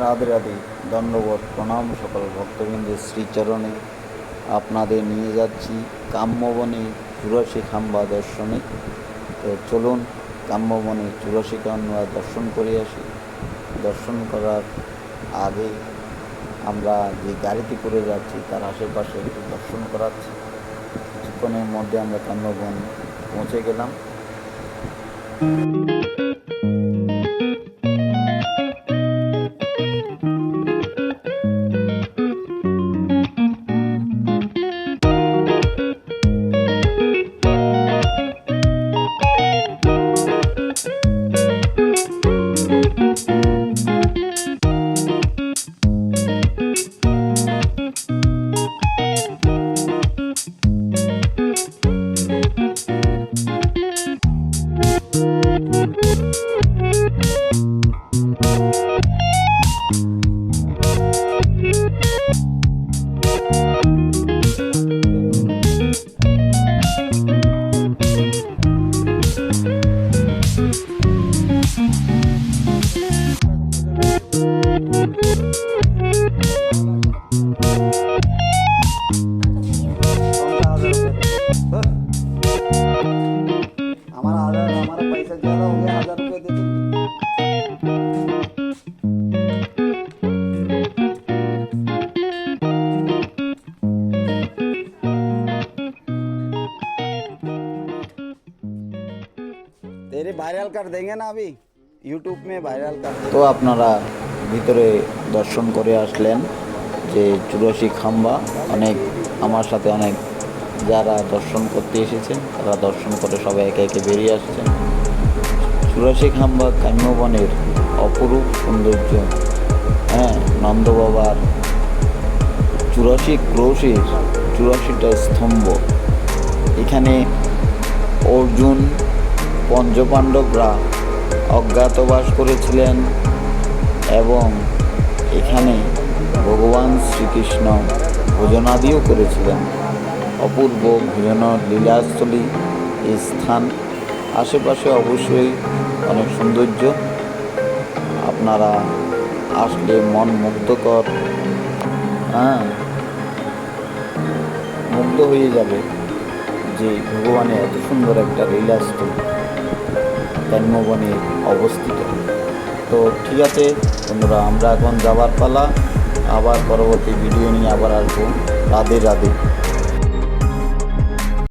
রাধে রাধে দণ্ডবোধ প্রণাম সকল ভক্তবৃন্দের শ্রীচরণে। আপনাদের নিয়ে যাচ্ছি কাম্যবনে চুরাশি খাম্বা দর্শনে। তো চলুন কাম্যবনে চুরাশি খাম্বা দর্শন করে আসি। দর্শন করার আগে আমরা যে গাড়িতে করে যাচ্ছি, তার আশেপাশে একটু দর্শন করাচ্ছি। কিছুক্ষণের মধ্যে আমরা কাম্যবন পৌঁছে গেলাম। हमारा पैसा ज्यादा हो गया हजार रुपये दे दीजिए तेरे वायरल कर देंगे ना अभी यूट्यूब में वायरल कर তো আপনারা ভিতরে দর্শন করে আসলেন যে চুরাশি খাম্বা অনেক আমার সাথে অনেক যারা দর্শন করতে এসেছেন তারা দর্শন করে সবাই একে একে বেরিয়ে আসছেন চুরাশি খাম্বা কাম্যবনের অপরূপ সৌন্দর্য। হ্যাঁ নন্দবাবার চুরাশি ক্রোশের চুরাশিটা স্তম্ভ। এখানে অর্জুন পঞ্চপাণ্ডবরা অজ্ঞাতবাস করেছিলেন এবং এখানে ভগবান শ্রীকৃষ্ণ ভোজনাদিও করেছিলেন। অপূর্ব ভোজন লীলাস্থলী এই স্থান। আশেপাশে অবশ্যই অনেক সৌন্দর্য। আপনারা আসলে মন মুগ্ধকর হ্যাঁ? মুগ্ধ হয়ে যাবে যে ভগবানের এত সুন্দর একটা লীলাস্থলী জন্মবনে অবস্থিত। তো ঠিক আছে বন্ধুরা, আমরা এখন যাবার পালা। আবার পরবর্তী ভিডিও নিয়ে আবার আসব। রাধে রাধে।